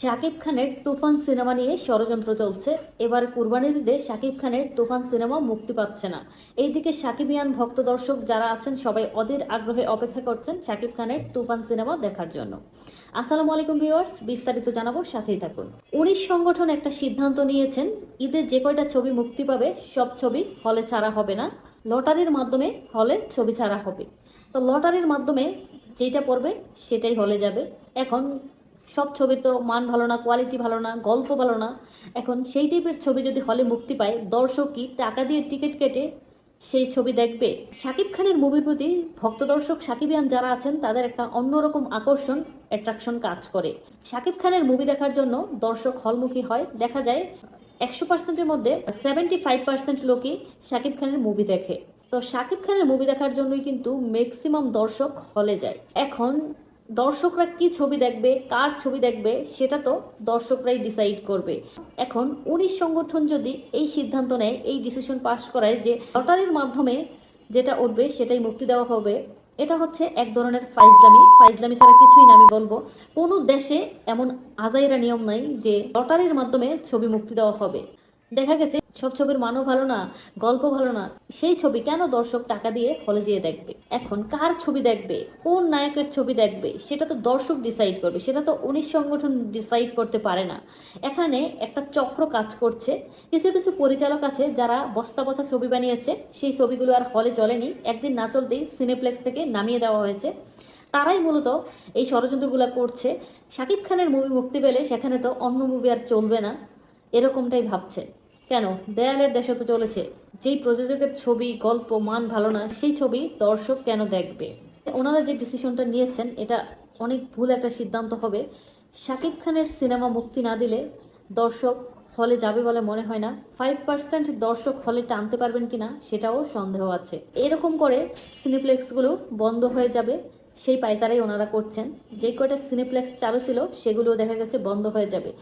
শাকিব খানের তুফান সিনেমা নিয়ে ষড়যন্ত্র চলছে। এবার কুরবানির ঈদে শাকিব খানের তুফান সিনেমা মুক্তি পাচ্ছে না। এইদিকে শাকিবিয়ান ভক্ত দর্শক যারা আছেন, সবাই অধীর আগ্রহে অপেক্ষা করছেন শাকিব খানের তুফান সিনেমা দেখার জন্য। আসসালামু আলাইকুম ভিউয়ার্স, বিস্তারিত জানাব, সাথেই থাকুন। উনিশ সংগঠন একটা সিদ্ধান্ত নিয়েছেন, ঈদে যে কয়টা ছবি মুক্তি পাবে, সব ছবি হলে ছাড়া হবে না। লটারির মাধ্যমে হলে ছবি ছাড়া হবে। তো লটারির মাধ্যমে যেটা পড়বে, সেটাই হলে যাবে। এখন সব ছবির তো মান ভালো না কোয়ালিটি ভালো না, গল্প ভালো না। এখন সেই টাইপের ছবি যদি হলে মুক্তি পায়, দর্শক কি টাকা দিয়ে টিকিট কেটে সেই ছবি দেখবে? শাকিব খানের মুভির প্রতি ভক্ত দর্শক সাকিবিয়ান যারা আছেন, তাদের একটা অন্যরকম আকর্ষণ অ্যাট্রাকশন কাজ করে। শাকিব খানের মুভি দেখার জন্য দর্শক হলমুখী হয়। দেখা যায়, একশো পার্সেন্টের মধ্যে সেভেন্টি ফাইভ পার্সেন্ট লোকই শাকিব খানের মুভি দেখে। তো শাকিব খানের মুভি দেখার জন্যই কিন্তু ম্যাক্সিমাম দর্শক হলে যায়। এখন দর্শকরা কি ছবি দেখবে, কার ছবি দেখবে, সেটা তো দর্শকরাই ডিসাইড করবে। এখন উনিশ সংগঠন যদি এই সিদ্ধান্ত নেয়, এই ডিসিশন পাস করায় যে লটারির মাধ্যমে যেটা উঠবে সেটাই মুক্তি দেওয়া হবে, এটা হচ্ছে এক ধরনের ফাইজলামি। ফাইজলামি ছাড়া কিছুই না, আমি বলব। কোনো দেশে এমন আজাইরা নিয়ম নাই যে লটারির মাধ্যমে ছবি মুক্তি দেওয়া হবে। দেখা গেছে সব ছবির মানও ভালো না গল্প ভালো না। সেই ছবি কেন দর্শক টাকা দিয়ে হলে যেয়ে দেখবে? এখন কার ছবি দেখবে? কোন নায়কের ছবি দেখবে? সেটা তো দর্শক ডিসাইড করবে, সেটা তো উনিশ সংগঠন ডিসাইড করতে পারে না। এখানে একটা চক্র কাজ করছে, কিছু কিছু পরিচালক আছে যারা বস্তা বস্তা ছবি বানিয়েছে, সেই ছবিগুলো আর হলে চলেনি। একদিন না চলতেই সিনেপ্লেক্স থেকে নামিয়ে দেওয়া হয়েছে। তারাই মূলত এই ষড়যন্ত্রগুলো করছে। শাকিব খানের মুভি মুক্তি পেলে সেখানে তো অন্য মুভি আর চলবে না, এরকমটাই ভাবছে। কেন? দেয়ালের দেশে তো চলেছে। যেই প্রযোজকের ছবি, গল্প, মান ভালো না, সেই ছবি দর্শক কেন দেখবে? ওনারা যে ডিসিশনটা নিয়েছেন, এটা অনেক ভুল একটা সিদ্ধান্ত হবে। শাকিব খানের সিনেমা মুক্তি না দিলে দর্শক হলে যাবে বলে মনে হয় না। ফাইভ পার্সেন্ট দর্শক হলে টানতে পারবেন কিনা, সেটাও সন্দেহ আছে। এরকম করে সিনেপ্লেক্সগুলো বন্ধ হয়ে যাবে, সেই পায়তারাই ওনারা করছেন। যে কয়টা সিনেপ্লেক্স চালু ছিল সেগুলো দেখা গেছে বন্ধ হয়ে যাবে।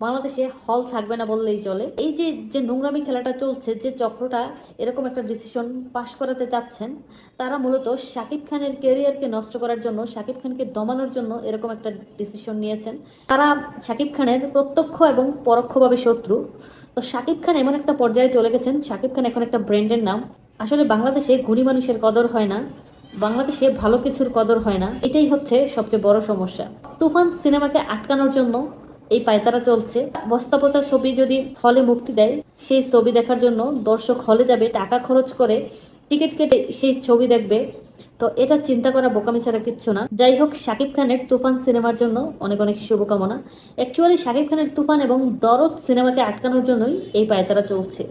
বাংলাদেশে হল থাকবে না বললেই চলে। এই যে যে নোংরামি খেলাটা চলছে, যে চক্রটা এরকম একটা ডিসিশন পাশ করাতে চাচ্ছেন, তারা মূলত শাকিব খানের কেরিয়ারকে নষ্ট করার জন্য, শাকিব খানকে দমানোর জন্য এরকম একটা ডিসিশন নিয়েছেন। তারা শাকিব খানের প্রত্যক্ষ এবং পরোক্ষভাবে শত্রু। তো শাকিব খান এমন একটা পর্যায়ে চলে গেছেন, শাকিব খান এখন একটা ব্র্যান্ডের নাম। আসলে বাংলাদেশে গুণী মানুষের কদর হয় না, বাংলাদেশে ভালো কিছুর কদর হয় না, এটাই হচ্ছে সবচেয়ে বড় সমস্যা। তুফান সিনেমাকে আটকানোর জন্য এই পায়তারা চলছে। বস্তা পচা ছবি যদি হলে মুক্তি দেয়, সেই ছবি দেখার জন্য দর্শক হলে যাবে, টাকা খরচ করে টিকিট কেটে সেই ছবি দেখবে। তো এটা চিন্তা করা বোকামি ছাড়া কিচ্ছু না। যাই হোক, শাকিব খানের তুফান সিনেমার জন্য অনেক অনেক শুভকামনা। অ্যাকচুয়ালি শাকিব খানের তুফান এবং দরদ সিনেমাকে আটকানোর জন্যই এই পায়তারা চলছে।